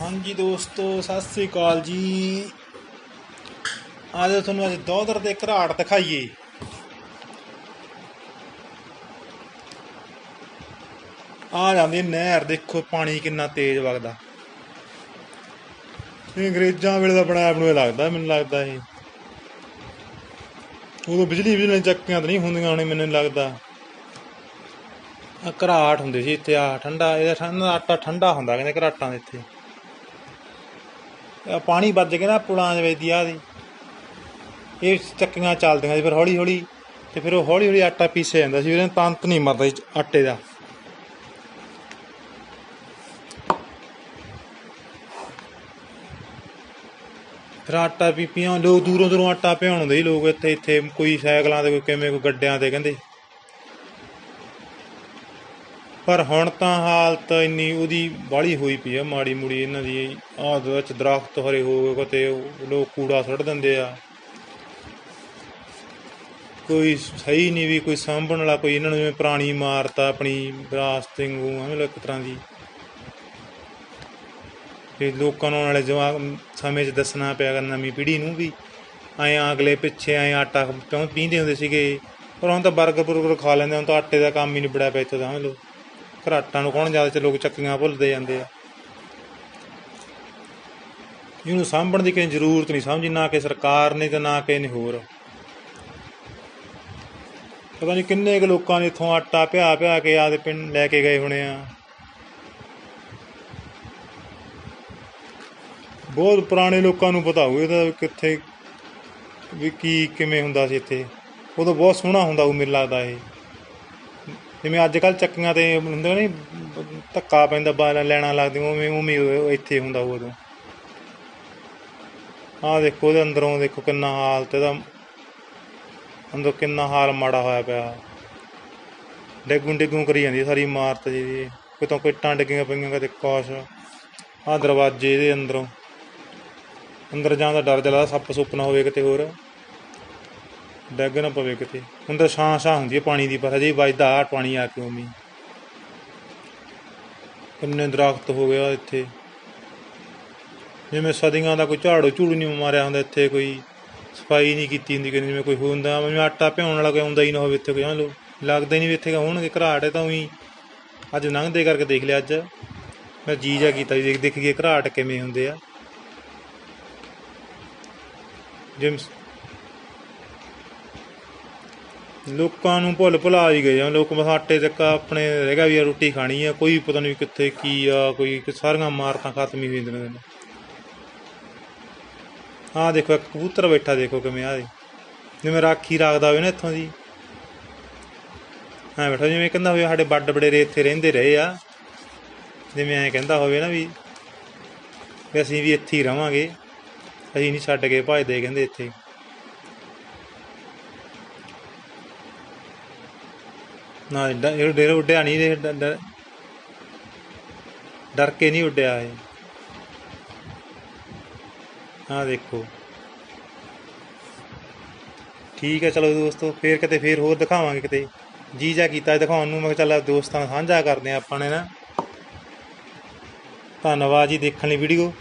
ਹਾਂਜੀ ਦੋਸਤੋ, ਸਤਿ ਸ੍ਰੀ ਅਕਾਲ ਜੀ। ਅੱਜ ਤੁਹਾਨੂੰ ਅੱਜ ਦੋਦਰ ਦੇ ਘਰਾਟ ਦਿਖਾਈਏ। ਆ ਜਾਂਦੀ ਨਹਿਰ, ਦੇਖੋ ਪਾਣੀ ਕਿੰਨਾ ਤੇਜ਼ ਵਗਦਾ। ਇਹ ਅੰਗਰੇਜ਼ਾਂ ਵੇਲੇ ਦਾ ਬਣਾਇਆ ਬਣਾਇਆ ਲੱਗਦਾ, ਮੈਨੂੰ ਲੱਗਦਾ ਇਹ। ਉਦੋਂ ਬਿਜਲੀ ਬਿਜਲੀ ਚੱਕੀਆਂ ਤਾਂ ਨਹੀਂ ਹੁੰਦੀਆਂ ਹੋਣੀ ਮੈਨੂੰ ਲੱਗਦਾ। ਘਰਾਟ ਹੁੰਦੇ ਸੀ ਇੱਥੇ ਆ ਠੰਡਾ, ਇਹਦਾ ਠੰਡਾ ਆਟਾ ਠੰਡਾ ਹੁੰਦਾ, ਕਹਿੰਦੇ ਘਰਾਟਾਂ ਦੇ ਇੱਥੇ। ਪਾਣੀ ਵੱਜ ਕੇ ਨਾ ਪੁਲਾਂ ਦੇ ਵਿੱਚ ਦੀ ਆ ਦੀ। ਇਹ ਚੱਕੀਆਂ ਚੱਲਦੀਆਂ ਸੀ, ਫਿਰ ਹੌਲੀ ਹੌਲੀ ਤੇ ਫਿਰ ਉਹ ਹੌਲੀ ਹੌਲੀ ਆਟਾ ਪੀਸਿਆ ਜਾਂਦਾ ਸੀ ਉਹਦੇ ਤੰਤ ਨਹੀਂ ਮਰਦਾ ਸੀ ਆਟੇ ਦਾ। ਫਿਰ ਆਟਾ ਪੀਪੀਆਂ ਲੋਕ ਦੂਰੋਂ ਦੂਰੋਂ ਆਟਾ ਪਿਆਉਣ ਹੁੰਦੇ ਸੀ, ਲੋਕ ਇੱਥੇ ਇੱਥੇ ਕੋਈ ਸਾਈਕਲਾਂ ਤੇ, ਕੋਈ ਕਿਵੇਂ, ਕੋਈ ਗੱਡਿਆਂ ਤੇ ਕਹਿੰਦੇ। ਪਰ ਹੁਣ ਤਾਂ ਹਾਲਤ ਇੰਨੀ ਉਹਦੀ ਬਾਹਲੀ ਹੋਈ ਪਈ ਆ, ਮਾੜੀ ਮੁੜੀ ਇਹਨਾਂ ਦੀ। ਆਹ ਦੇ ਵਿੱਚ ਦਰਖਤ ਹਰੇ ਹੋ ਗਏ, ਕਿਤੇ ਲੋਕ ਕੂੜਾ ਸੁੱਟ ਦਿੰਦੇ ਆ। ਕੋਈ ਸਹੀ ਨਹੀਂ ਵੀ ਕੋਈ ਸਾਂਭਣ ਵਾਲਾ ਕੋਈ ਇਹਨਾਂ ਨੂੰ ਜਿਵੇਂ ਪੁਰਾਣੀ ਇਮਾਰਤ ਆ, ਆਪਣੀ ਵਿਰਾਸਤ ਵਾਂਗੂ, ਐਵੇਂ ਇੱਕ ਤਰ੍ਹਾਂ ਦੀ। ਤੇ ਲੋਕਾਂ ਨੂੰ ਆਉਣ ਵਾਲੇ ਜਵਾਕ ਸਮੇਂ 'ਚ ਦੱਸਣਾ ਪਿਆ ਗਾ ਨਵੀਂ ਪੀੜ੍ਹੀ ਨੂੰ ਵੀ ਐਂ ਅਗਲੇ ਪਿੱਛੇ ਐਂ ਆਟਾ ਪੀਂਦੇ ਹੁੰਦੇ ਸੀਗੇ? ਪਰ ਹੁਣ ਤਾਂ 버ਗਰ ਬੁਰਗਰ ਖਾ ਲੈਂਦੇ ਹੁਣ ਤਾਂ ਆਟੇ ਦਾ ਕੰਮ ਹੀ ਨਿਬੜਿਆ ਪਿਆ ਇੱਥੇ ਤਾਂ ਸਮਝ ਘਰਾਟਾਂ ਨੂੰ ਕੌਣ ਜ਼ਿਆਦਾ ਚ ਲੋਕ ਚੱਕੀਆਂ ਭੁੱਲਦੇ ਜਾਂਦੇ ਆ। ਇਹਨੂੰ ਸਾਂਭਣ ਦੀ ਕੋਈ ਜ਼ਰੂਰਤ ਨਹੀਂ, ਸਮਝੀ ਨਾ ਕਿ ਸਰਕਾਰ ਨੇ ਤੇ ਨਾ ਕਿਸੇ ਨੇ ਹੋਰ। ਪਤਾ ਨਹੀਂ ਕਿੰਨੇ ਕੁ ਲੋਕਾਂ ਨੇ ਇੱਥੋਂ ਆਟਾ ਭਿਆ ਭਿਆ ਕੇ ਆਦੇ ਪਿੰਡ ਲੈ ਕੇ ਗਏ ਹੋਣੇ ਆ। ਬਹੁਤ ਪੁਰਾਣੇ ਲੋਕਾਂ ਨੂੰ ਪਤਾ ਹੋਊ ਇਹਦਾ ਕਿੱਥੇ, ਵੀ ਕੀ ਕਿਵੇਂ ਹੁੰਦਾ ਸੀ ਇੱਥੇ। ਉਦੋਂ ਬਹੁਤ ਸੋਹਣਾ ਹੁੰਦਾ ਉਹ ਮੈਨੂੰ ਲੱਗਦਾ ਇਹ। ਜਿਵੇਂ ਅੱਜ ਕੱਲ ਚੱਕੀਆਂ ਤੇ ਹੁੰਦੇ ਨਹੀਂ, ਧੱਕਾ ਪੈਂਦਾ, ਬਾਲ ਲੈਣਾ ਲੱਗਦੀ ਉਵੇਂ ਉਵੇਂ ਇੱਥੇ ਹੁੰਦਾ ਉਦੋਂ। ਆਹ ਦੇਖੋ, ਉਹਦੇ ਅੰਦਰੋਂ ਦੇਖੋ ਕਿੰਨਾ ਹਾਲਤ ਇਹਦਾ ਅੰਦਰ ਕਿੰਨਾ ਹਾਲ ਮਾੜਾ ਹੋਇਆ ਪਿਆ। ਡੇਗੂ ਡੇਗੂ ਕਰੀ ਜਾਂਦੀ ਸਾਰੀ ਇਮਾਰਤ ਜੀ ਕਿਤੋਂ ਕਿੱਟਾਂ ਡਿੱਗੀਆਂ ਪਈਆਂ ਕਦੇ ਕੁਛ। ਆਹ ਦਰਵਾਜ਼ੇ ਇਹਦੇ ਅੰਦਰੋਂ। ਅੰਦਰ ਜਾਣ ਦਾ ਡਰ ਜਲਾ ਸੱਪ ਸੁੱਪ ਨਾ ਹੋਵੇ ਕਿਤੇ ਹੋਰ। ਡੱਗ ਨਾ ਪਵੇ ਕਿਤੇ। ਹੁਣ ਤਾਂ ਛਾਂ ਛਾਂ ਹੁੰਦੀ ਹੈ ਪਾਣੀ ਦੀ, ਪਰ ਹਜੇ ਵੱਜਦਾ ਆ ਪਾਣੀ ਆ ਕੇ ਉਮੀ ਕਿੰਨੇ ਦਰਖਤ ਹੋ ਗਿਆ ਇੱਥੇ। ਜਿਵੇਂ ਸਦੀਆਂ ਦਾ ਕੋਈ ਝਾੜੂ ਝੂੜੂ ਨਹੀਂ ਮਾਰਿਆ ਹੁੰਦਾ, ਇੱਥੇ ਕੋਈ ਸਫ਼ਾਈ ਨਹੀਂ ਕੀਤੀ ਹੁੰਦੀ ਕਿ ਜਿਵੇਂ ਕੋਈ ਹੁੰਦਾ, ਜਿਵੇਂ ਆਟਾ ਭਿਉਣ ਵਾਲਾ ਕੋਈ ਆਉਂਦਾ ਹੀ ਨਾ ਹੋਵੇ ਇੱਥੇ ਕੋਈ ਲੋ, ਲੱਗਦਾ ਹੀ ਨਹੀਂ ਵੀ ਇੱਥੇ ਹੋਣਗੇ ਘਰਾਟ ਹੈ ਤਾਂ ਉਹੀ ਅੱਜ ਲੰਘਦੇ ਕਰਕੇ ਦੇਖ ਲਿਆ, ਅੱਜ ਮੈਂ ਜੀ ਜਾ ਕੀਤਾ ਦੇਖ ਦੇਖ ਕੇ ਘਰਾਟ ਕਿਵੇਂ ਹੁੰਦੇ ਆ। ਜਿਵੇਂ ਲੋਕਾਂ ਨੂੰ ਭੁੱਲ ਭੁਲਾ ਹੀ ਗਏ ਆ। ਲੋਕ ਬਸ ਆਟੇ ਤੱਕ ਆਪਣੇ ਰਹਿ ਗਿਆ ਵੀ ਆ, ਰੋਟੀ ਖਾਣੀ ਆ। ਕੋਈ ਪਤਾ ਨਹੀਂ ਕਿੱਥੇ ਕੀ ਆ, ਕੋਈ ਸਾਰੀਆਂ ਮਾਰਤਾਂ ਖਤਮ ਹੀ ਹੋ ਜਾਂਦੀਆਂ ਨੇ। ਆਹ ਦੇਖੋ, ਇੱਕ ਕਬੂਤਰ ਬੈਠਾ ਦੇਖੋ ਕਿਵੇਂ ਆ। ਜਿਵੇਂ ਰਾਖੀ ਰੱਖਦਾ ਹੋਵੇ ਨਾ ਇੱਥੋਂ ਦੀ। ਹਾਂ ਬੈਠਾ, ਜਿਵੇਂ ਕਹਿੰਦਾ ਹੋਵੇ ਸਾਡੇ ਵੱਡ ਬੜੇਰੇ ਇੱਥੇ ਰਹਿੰਦੇ ਰਹੇ ਆ। ਜਿਵੇਂ ਐ ਕਹਿੰਦਾ ਹੋਵੇ ਨਾ ਵੀ ਵੀ ਅਸੀਂ ਵੀ ਇੱਥੇ ਹੀ ਰਵਾਂਗੇ। ਅਸੀਂ ਨਹੀਂ ਛੱਡ ਕੇ ਭਜਦੇ ਕਹਿੰਦੇ ਇੱਥੇ। ਨਾ ਇਹ ਡੇਰ ਉੱਡਿਆ ਨਹੀਂ, ਇਹ ਡ- ਡ- ਡਰ ਕੇ ਨਹੀਂ ਉੱਡਿਆ ਇਹ। ਹਾਂ ਦੇਖੋ। ਠੀਕ ਹੈ, ਚਲੋ ਦੋਸਤੋ, ਫੇਰ ਕਿਤੇ ਫੇਰ ਹੋਰ ਦਿਖਾਵਾਂਗੇ ਕਿਤੇ। ਜੀ ਜਾ ਕੀਤਾ ਦਿਖਾਉਣ ਨੂੰ, ਮੈਂ ਕਿਹਾ ਚੱਲ ਦੋਸਤਾਂ ਨਾਲ ਸਾਂਝਾ ਕਰਦੇ ਹਾਂ ਆਪਾਂ ਨੇ ਨਾ। ਧੰਨਵਾਦ ਜੀ ਦੇਖਣ ਲਈ ਵੀਡੀਓ